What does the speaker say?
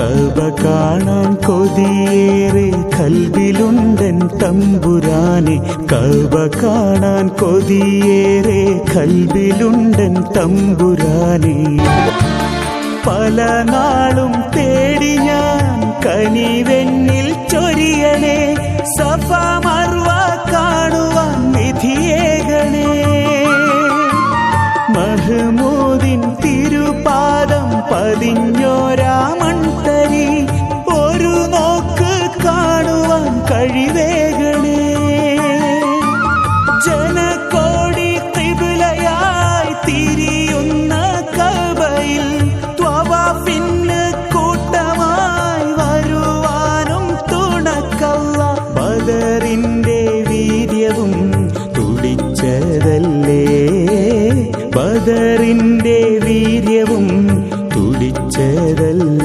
കബ കാണാൻ കൊതിയേറെ കൽവിലുണ്ടൻ തമ്പുരാനെ. കബ കാണാൻ കൊതിയേറെ കൽവിലുണ്ടൻ തമ്പുരാനെ. പല നാളും തേടി ഞാൻ കനിവെന്നിൽ ചൊരിയണേ. സഫ മറുവ കാണുവാൻ വിധിയേകണേ മഹമൂദിൻ തിരുപാദം പതിഞ്ഞോരാ വഴിവേകണേ ജനക്കോടി തിബിലയായി തിരിയുന്ന കബയിൽ ത്വവാഫിന് കൂട്ടമായി വരുവാനും തുണക്കല്ല ബദറിന്റെ വീര്യവും തുടിച്ചതല്ലേ? ബദറിന്റെ വീര്യവും തുടിച്ചതല്ലേ?